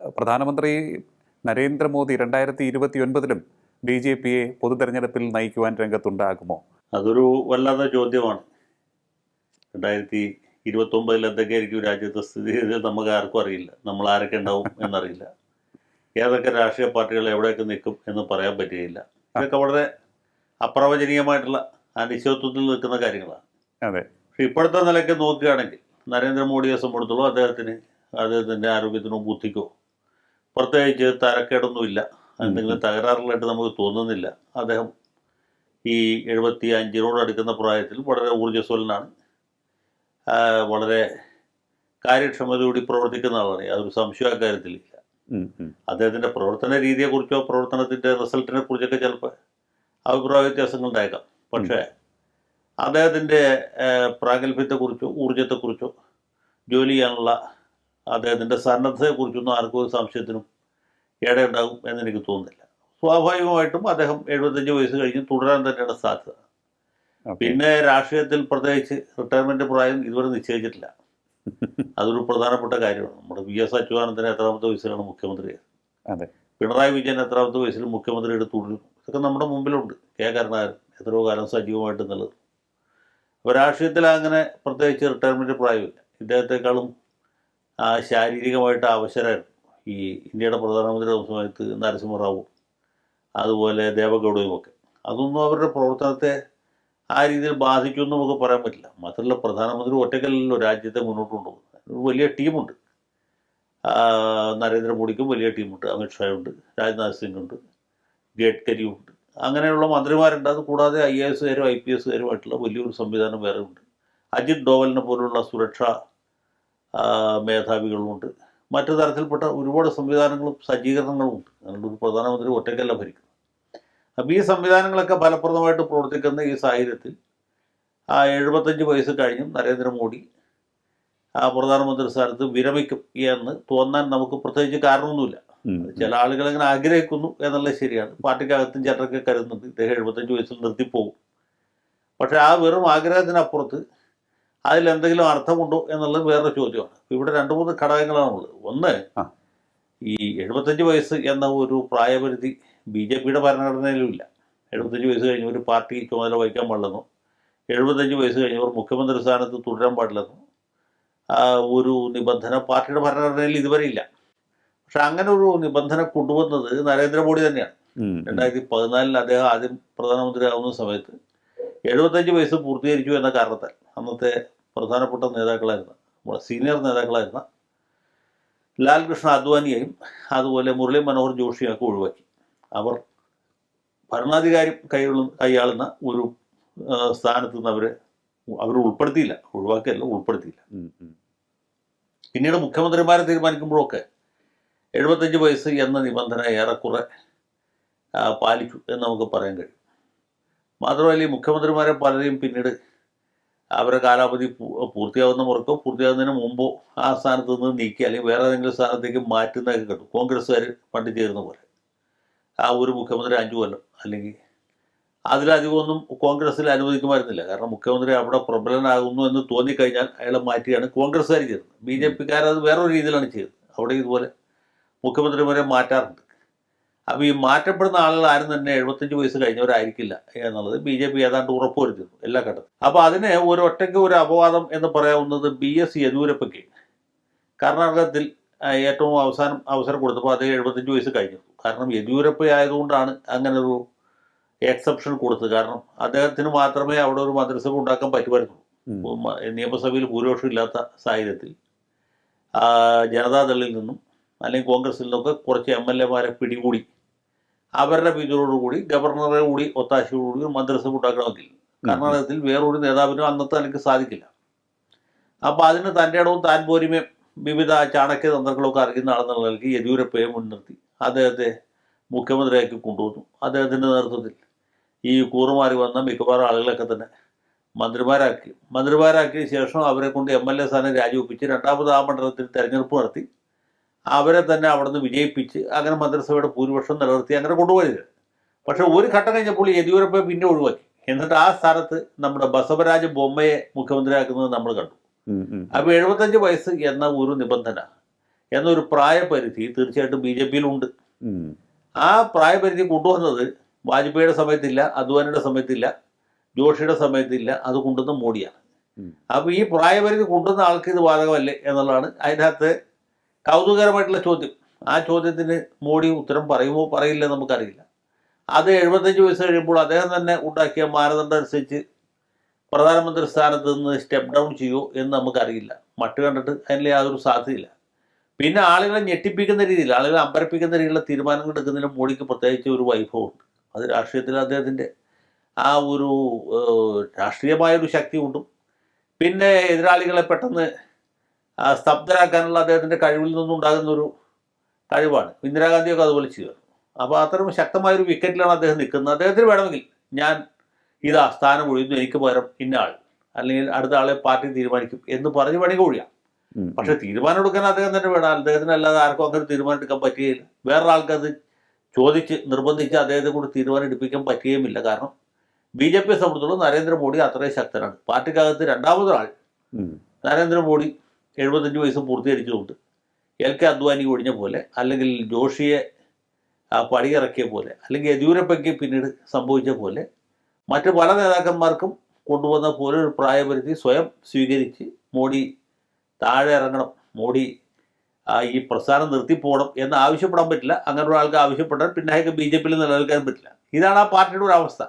പ്രധാനമന്ത്രി നരേന്ദ്രമോദി രണ്ടായിരത്തി ഇരുപത്തി ഒൻപതിലും ബി ജെ പിയെ പൊതു തെരഞ്ഞെടുപ്പിൽ നയിക്കുവാൻ രംഗത്തുണ്ടാകുമോ? അതൊരു വല്ലാത്ത ചോദ്യമാണ്. രണ്ടായിരത്തി ഇരുപത്തൊമ്പതിൽ എന്തൊക്കെയായിരിക്കും രാജ്യത്തെ സ്ഥിതി നമുക്ക് ആർക്കും അറിയില്ല. നമ്മൾ ആരൊക്കെ ഉണ്ടാവും എന്നറിയില്ല. ഏതൊക്കെ രാഷ്ട്രീയ പാർട്ടികൾ എവിടെയൊക്കെ നിൽക്കും എന്ന് പറയാൻ പറ്റുകയില്ല. ഇതൊക്കെ വളരെ അപ്രവചനീയമായിട്ടുള്ള അനിശ്ചിതത്വത്തിൽ നിൽക്കുന്ന കാര്യങ്ങളാണ്. അതെ. പക്ഷെ ഇപ്പോഴത്തെ നിലയ്ക്ക് നോക്കുകയാണെങ്കിൽ നരേന്ദ്രമോദിയെ സംബന്ധിച്ചോളം അദ്ദേഹത്തിന് അദ്ദേഹത്തിന്റെ ആരോഗ്യത്തിനോ ബുദ്ധിക്കോ പ്രത്യേകിച്ച് തരക്കേടൊന്നുമില്ല. എന്തെങ്കിലും തകരാറുകളായിട്ട് നമുക്ക് തോന്നുന്നില്ല. അദ്ദേഹം ഈ എഴുപത്തി അഞ്ചിനോട് അടുക്കുന്ന പ്രായത്തിൽ വളരെ ഊർജസ്വലനാണ്. വളരെ കാര്യക്ഷമതയോടി പ്രവർത്തിക്കുന്ന ആളാണ്. അതൊരു സംശയം അക്കാര്യത്തിലില്ല. അദ്ദേഹത്തിന്റെ പ്രവർത്തന രീതിയെക്കുറിച്ചോ പ്രവർത്തനത്തിന്റെ റിസൾട്ടിനെ കുറിച്ചൊക്കെ ചിലപ്പോൾ അഭിപ്രായ വ്യത്യാസങ്ങൾ ഉണ്ടായേക്കാം. പക്ഷേ അദ്ദേഹത്തിന്റെ പ്രാഗൽഭ്യത്തെക്കുറിച്ചോ ഊർജത്തെക്കുറിച്ചോ ജോലി ചെയ്യാനുള്ള അദ്ദേഹത്തിന്റെ സന്നദ്ധതയെക്കുറിച്ചൊന്നും ആർക്കും ഒരു സംശയത്തിനും ഇടയുണ്ടാകും എന്നെനിക്ക് തോന്നുന്നില്ല. സ്വാഭാവികമായിട്ടും അദ്ദേഹം എഴുപത്തഞ്ച് വയസ്സ് കഴിഞ്ഞ് തുടരാൻ തന്നെയാണ് സാധ്യത. പിന്നെ രാഷ്ട്രീയത്തിൽ പ്രത്യേകിച്ച് റിട്ടയർമെന്റ് പ്രായം ഇതുവരെ നിശ്ചയിച്ചിട്ടില്ല. അതൊരു പ്രധാനപ്പെട്ട കാര്യമാണ്. നമ്മുടെ വി എസ് അച്യുതാനന്ദൻ എത്രാമത്തെ വയസ്സിലാണ് മുഖ്യമന്ത്രി. അതെ. പിണറായി വിജയൻ എത്രാമത്തെ വയസ്സിൽ മുഖ്യമന്ത്രിയുടെ തുടരും. ഇതൊക്കെ നമ്മുടെ മുമ്പിലുണ്ട്. കെ കരുണാകരൻ എത്രയോ കാലം സജീവമായിട്ട് നിലനിർത്തും അപ്പോൾ രാഷ്ട്രീയത്തിൽ അങ്ങനെ പ്രത്യേകിച്ച് റിട്ടയർമെന്റ് പ്രായമില്ല. ഇദ്ദേഹത്തെക്കാളും ശാരീരികമായിട്ട് അവശരായിരുന്നു ഈ ഇന്ത്യയുടെ പ്രധാനമന്ത്രിയുടെ സമയത്ത് നരസിംഹറാവു അതുപോലെ ദേവഗൗഡയുമൊക്കെ. അതൊന്നും അവരുടെ പ്രവർത്തനത്തെ ആ രീതിയിൽ ബാധിക്കും എന്ന് നമുക്ക് പറയാൻ പറ്റില്ല. മാത്രമല്ല പ്രധാനമന്ത്രി ഒറ്റക്കല്ലല്ലോ രാജ്യത്തെ മുന്നോട്ട് കൊണ്ടുപോകുന്നത്. ഒരു വലിയ ടീമുണ്ട്. നരേന്ദ്രമോദിക്കും വലിയ ടീമുണ്ട്. അമിത്ഷായുണ്ട് രാജ്നാഥ് സിംഗ് ഉണ്ട് ഗഡ്കരിയും ഉണ്ട് അങ്ങനെയുള്ള മന്ത്രിമാരുണ്ട്. അത് കൂടാതെ ഐ എ എസുകാരും ഐ പി എസുകാരുമായിട്ടുള്ള വലിയൊരു സംവിധാനം വേറെ ഉണ്ട് അജിത് ഡോവലിനെ പോലുള്ള സുരക്ഷാ മേധാവികളുമുണ്ട്. മറ്റു തരത്തിൽപ്പെട്ട ഒരുപാട് സംവിധാനങ്ങളും സജ്ജീകരണങ്ങളും ഉണ്ട് അതുകൊണ്ട് ഒരു പ്രധാനമന്ത്രി ഒറ്റയ്ക്കല്ല ഭരിക്കുന്നത്. അപ്പോൾ ഈ സംവിധാനങ്ങളൊക്കെ ഫലപ്രദമായിട്ട് പ്രവർത്തിക്കുന്ന ഈ സാഹചര്യത്തിൽ ആ എഴുപത്തഞ്ച് വയസ്സ് കഴിഞ്ഞും നരേന്ദ്രമോദി ആ പ്രധാനമന്ത്രി സ്ഥാനത്ത് വിരമിക്കും എന്ന് തോന്നാൻ നമുക്ക് പ്രത്യേകിച്ച് കാരണമൊന്നുമില്ല. ചില ആളുകൾ അങ്ങനെ ആഗ്രഹിക്കുന്നു എന്നുള്ളത് ശരിയാണ്. പാർട്ടിക്കകത്തും ചിലരൊക്കെ കരുതുന്നുണ്ട്. ഇദ്ദേഹം എഴുപത്തഞ്ച് വയസ്സിൽ നിർത്തിപ്പോകും. പക്ഷേ ആ വെറും ആഗ്രഹത്തിനപ്പുറത്ത് അതിലെന്തെങ്കിലും അർത്ഥമുണ്ടോ എന്നുള്ളത് വേറൊരു ചോദ്യമാണ്. ഇവിടെ രണ്ട് മൂന്ന് ഘടകങ്ങളാണുള്ളത് ഒന്ന് ഈ എഴുപത്തഞ്ച് വയസ്സ് എന്ന ഒരു പ്രായപരിധി ബി ജെ പിയുടെ ഭരണഘടനയിലും ഇല്ല എഴുപത്തഞ്ച് വയസ്സ് കഴിഞ്ഞ് ഒരു പാർട്ടി ചുമതല വഹിക്കാൻ പാടില്ലെന്നോ എഴുപത്തഞ്ച് വയസ്സ് കഴിഞ്ഞവർ മുഖ്യമന്ത്രി സ്ഥാനത്ത് തുടരാൻ പാടില്ലെന്നോ ഒരു നിബന്ധന പാർട്ടിയുടെ ഭരണഘടനയിൽ ഇതുവരെ ഇല്ല. പക്ഷെ അങ്ങനെ ഒരു നിബന്ധന കൊണ്ടുവന്നത് നരേന്ദ്രമോദി തന്നെയാണ്. രണ്ടായിരത്തി പതിനാലിൽ അദ്ദേഹം ആദ്യം പ്രധാനമന്ത്രി ആവുന്ന സമയത്ത് എഴുപത്തഞ്ച് വയസ്സ് പൂർത്തീകരിച്ചു എന്ന കാരണത്താൽ അന്നത്തെ പ്രധാനപ്പെട്ട നേതാക്കളായിരുന്ന നമ്മുടെ സീനിയർ നേതാക്കളായിരുന്ന ലാൽകൃഷ്ണ അദ്വാനിയെയും അതുപോലെ മുരളി മനോഹർ ജോഷിയും ഒക്കെ ഒഴിവാക്കി. അവർ ഭരണാധികാരി കൈകൊള്ള കൈയാളുന്ന ഒരു സ്ഥാനത്ത് നിന്ന് അവരെ അവർ ഉൾപ്പെടുത്തിയില്ല. ഒഴിവാക്കിയല്ല ഉൾപ്പെടുത്തിയില്ല. പിന്നീട് മുഖ്യമന്ത്രിമാരെ തീരുമാനിക്കുമ്പോഴൊക്കെ എഴുപത്തഞ്ച് വയസ്സ് എന്ന നിബന്ധന ഏറെക്കുറെ പാലിച്ചു എന്ന് നമുക്ക് പറയാൻ കഴിയും. മാത്രമല്ല ഈ മുഖ്യമന്ത്രിമാരെ പലരെയും പിന്നീട് അവരുടെ കാലാവധി പൂർത്തിയാവുന്ന മുറക്കോ പൂർത്തിയാവുന്നതിന് മുമ്പോ ആ സ്ഥാനത്ത് നിന്ന് നീക്കി അല്ലെങ്കിൽ വേറെ ഏതെങ്കിലും സ്ഥാനത്തേക്ക് മാറ്റുന്നതൊക്കെ കണ്ടു. കോൺഗ്രസ്സുകാർ പണ്ട് ചേരുന്ന പോലെ. ആ ഒരു മുഖ്യമന്ത്രി അഞ്ചു കൊല്ലം അല്ലെങ്കിൽ അതിലധികമൊന്നും കോൺഗ്രസ്സിൽ അനുവദിക്കുമായിരുന്നില്ല. കാരണം മുഖ്യമന്ത്രി അവിടെ പ്രബലനാകുന്നു എന്ന് തോന്നിക്കഴിഞ്ഞാൽ അയാളെ മാറ്റിയാണ് കോൺഗ്രസ്സുകാർ ചെയ്തത് ബി ജെ പിക്കാരത് വേറൊരു രീതിയിലാണ് ചെയ്തത് അവിടെ ഇതുപോലെ മുഖ്യമന്ത്രിമാരെ മാറ്റാറുണ്ട്. അപ്പോൾ ഈ മാറ്റപ്പെടുന്ന ആളുകൾ ആരും തന്നെ എഴുപത്തഞ്ച് വയസ്സ് കഴിഞ്ഞവരായിരിക്കില്ല എന്നുള്ളത് ബി ജെ പി ഏതാണ്ട് ഉറപ്പുവരുത്തുന്നു എല്ലാ ഘട്ടത്തിലും. അപ്പോൾ അതിന് ഒരു ഒറ്റയ്ക്ക് ഒരു അപവാദം എന്ന് പറയാവുന്നത് ബി എസ് യെദ്യൂരപ്പയ്ക്ക്. കർണാടകത്തിൽ ഏറ്റവും അവസാനം അവസരം കൊടുത്തപ്പോൾ അദ്ദേഹം എഴുപത്തഞ്ച് വയസ്സ് കഴിഞ്ഞു. കാരണം യെദ്യൂരപ്പ ആയതുകൊണ്ടാണ് അങ്ങനെ ഒരു എക്സെപ്ഷൻ കൊടുത്തത്. കാരണം അദ്ദേഹത്തിന് മാത്രമേ അവിടെ ഒരു മന്ത്രിസഭ ഉണ്ടാക്കാൻ പറ്റുമായിരുന്നുള്ളൂ. ഉം, നിയമസഭയിൽ ഭൂരിപക്ഷം ഇല്ലാത്ത സാഹചര്യത്തിൽ ജനതാദളിൽ നിന്നും അല്ലെങ്കിൽ കോൺഗ്രസിൽ നിന്നൊക്കെ കുറച്ച് എം എൽ എമാരെ പിടികൂടി അവരുടെ പിന്തുണയോടുകൂടി ഗവർണറെ കൂടി ഒത്താശയോടുകൂടി ഒരു മന്ത്രിസഭ ഉണ്ടാക്കണമെങ്കിൽ കർണാടകത്തിൽ വേറൊരു നേതാവിനും അന്നത്തെ നിലയ്ക്ക് സാധിക്കില്ല. അപ്പോൾ അതിന് തന്റെ ഇടവും താൻ പോരുമയും വിവിധ ചാണക്യ തന്ത്രങ്ങളൊക്കെ അറിയുന്ന ആളെന്നുള്ള നിലയ്ക്ക് യെദ്യൂരപ്പയെ മുൻനിർത്തി അദ്ദേഹത്തെ മുഖ്യമന്ത്രിയാക്കി കൊണ്ടുവന്നു. അദ്ദേഹത്തിന്റെ നേതൃത്വത്തിൽ ഈ കൂറുമാറി വന്ന മിക്കവാറും ആളുകളൊക്കെ തന്നെ മന്ത്രിമാരാക്കി. മന്ത്രിമാരാക്കിയ ശേഷം അവരെ കൊണ്ട് എം എൽ എ സ്ഥാനം രാജിവെപ്പിച്ച് രണ്ടാമത് ആ മണ്ഡലത്തിൽ തെരഞ്ഞെടുപ്പ് നടത്തി. അവരെ തന്നെ അവിടുന്ന് വിജയിപ്പിച്ച് അങ്ങനെ മന്ത്രിസഭയുടെ ഭൂരിപക്ഷം നിലനിർത്തി അങ്ങനെ കൊണ്ടുപോയത്. പക്ഷെ ഒരു ഘട്ടം കഴിഞ്ഞപ്പോൾ യെദ്യൂരപ്പയെ പിന്നെ ഒഴിവാക്കി. എന്നിട്ട് ആ സ്ഥാനത്ത് നമ്മുടെ ബസവരാജ് ബൊമ്മയെ മുഖ്യമന്ത്രിയാക്കുന്നത് നമ്മൾ കണ്ടു. അപ്പോൾ എഴുപത്തഞ്ച് വയസ്സ് എന്ന ഒരു നിബന്ധന എന്നൊരു പ്രായപരിധി തീർച്ചയായിട്ടും ബി ജെ പിയിലുണ്ട് ആ പ്രായപരിധി കൊണ്ടുവന്നത് വാജ്പേയിയുടെ സമയത്തില്ല അദ്വാനിയുടെ സമയത്തില്ല ജോഷിയുടെ സമയത്തില്ല അത് കൊണ്ടുവന്ന മോഡിയാണ്. അപ്പോൾ ഈ പ്രായപരിധി കൊണ്ടുവന്ന ആൾക്ക് ഇത് ബാധകമല്ലേ എന്നുള്ളതാണ്. അതിനകത്ത് കൗതുകരമായിട്ടുള്ള ചോദ്യം. ആ ചോദ്യത്തിന് മോഡി ഉത്തരം പറയുമോ പറയില്ല നമുക്കറിയില്ല. അത് എഴുപത്തഞ്ച് വയസ്സ് കഴിയുമ്പോൾ അദ്ദേഹം തന്നെ ഉണ്ടാക്കിയ മാനദണ്ഡം അനുസരിച്ച് പ്രധാനമന്ത്രി സ്ഥാനത്ത് നിന്ന് സ്റ്റെപ്പ് ഡൗൺ ചെയ്യുമോ എന്ന് നമുക്കറിയില്ല. മട്ട് കണ്ടിട്ട് അതിൽ യാതൊരു സാധ്യതയില്ല. പിന്നെ ആളുകളെ ഞെട്ടിപ്പിക്കുന്ന രീതിയിൽ ആളുകളെ അമ്പരപ്പിക്കുന്ന രീതിയിലുള്ള തീരുമാനങ്ങൾ എടുക്കുന്നതിന് മോഡിക്ക് പ്രത്യേകിച്ച് ഒരു വൈഭവമുണ്ട്. അത് രാഷ്ട്രീയത്തിൽ അദ്ദേഹത്തിന്റെ ആ ഒരു രാഷ്ട്രീയമായൊരു ശക്തി കൊണ്ടും പിന്നെ എതിരാളികളെ പെട്ടെന്ന് സ്തബ്ധരാക്കാനുള്ള അദ്ദേഹത്തിന്റെ കഴിവിൽ നിന്നുണ്ടാകുന്ന ഒരു കഴിവാണ്. ഇന്ദിരാഗാന്ധിയൊക്കെ അതുപോലെ ചെയ്തു. അപ്പോൾ അത്തരം ശക്തമായൊരു വിക്കറ്റിലാണ് അദ്ദേഹം നിൽക്കുന്നത്. അദ്ദേഹത്തിന് വേണമെങ്കിൽ ഞാൻ ഇതാ സ്ഥാനം ഒഴിയുന്നു എനിക്ക് പകരം ഇന്ന ആൾ അല്ലെങ്കിൽ അടുത്ത ആളെ പാർട്ടി തീരുമാനിക്കും എന്ന് പറഞ്ഞ് വേണമെങ്കിൽ ഒഴിയാം. പക്ഷെ തീരുമാനം എടുക്കാൻ അദ്ദേഹം തന്നെ വേണം. അദ്ദേഹത്തിന് അല്ലാതെ ആർക്കും അങ്ങനെ തീരുമാനം എടുക്കാൻ പറ്റുകയില്ല. അത് ചോദിച്ച് നിർബന്ധിച്ച് അദ്ദേഹത്തെ കൂടി തീരുമാനം എടുപ്പിക്കാൻ പറ്റുകയുമില്ല. കാരണം ബി ജെ പിയെ സംബന്ധിച്ചിടത്തോളം നരേന്ദ്രമോദി അത്രയും ശക്തനാണ്. പാർട്ടിക്കകത്ത് രണ്ടാമതൊരാൾ. നരേന്ദ്രമോദി എഴുപത്തഞ്ച് വയസ്സ് പൂർത്തീകരിച്ചതുകൊണ്ട്. എൽ കെ അദ്വാനി ഒഴിഞ്ഞ പോലെ അല്ലെങ്കിൽ ജോഷിയെ പടിയിറക്കിയ പോലെ അല്ലെങ്കിൽ യെദ്യൂരപ്പയ്ക്ക് പിന്നീട് സംഭവിച്ച പോലെ മറ്റ് പല നേതാക്കന്മാർക്കും കൊണ്ടുവന്ന പോലെ ഒരു പ്രായപരിധി സ്വയം സ്വീകരിച്ച് മോഡി താഴെ ഇറങ്ങണം മോഡി ഈ പ്രസ്ഥാനം നിർത്തിപ്പോകണം എന്ന് ആവശ്യപ്പെടാൻ പറ്റില്ല. അങ്ങനെ ഒരാൾക്ക് ആവശ്യപ്പെട്ടാൽ പിന്നെ അയാൾക്ക് ബി ജെ പിയിൽ നിലനിൽക്കാൻ പറ്റില്ല. ഇതാണ് ആ പാർട്ടിയുടെ ഒരു അവസ്ഥ.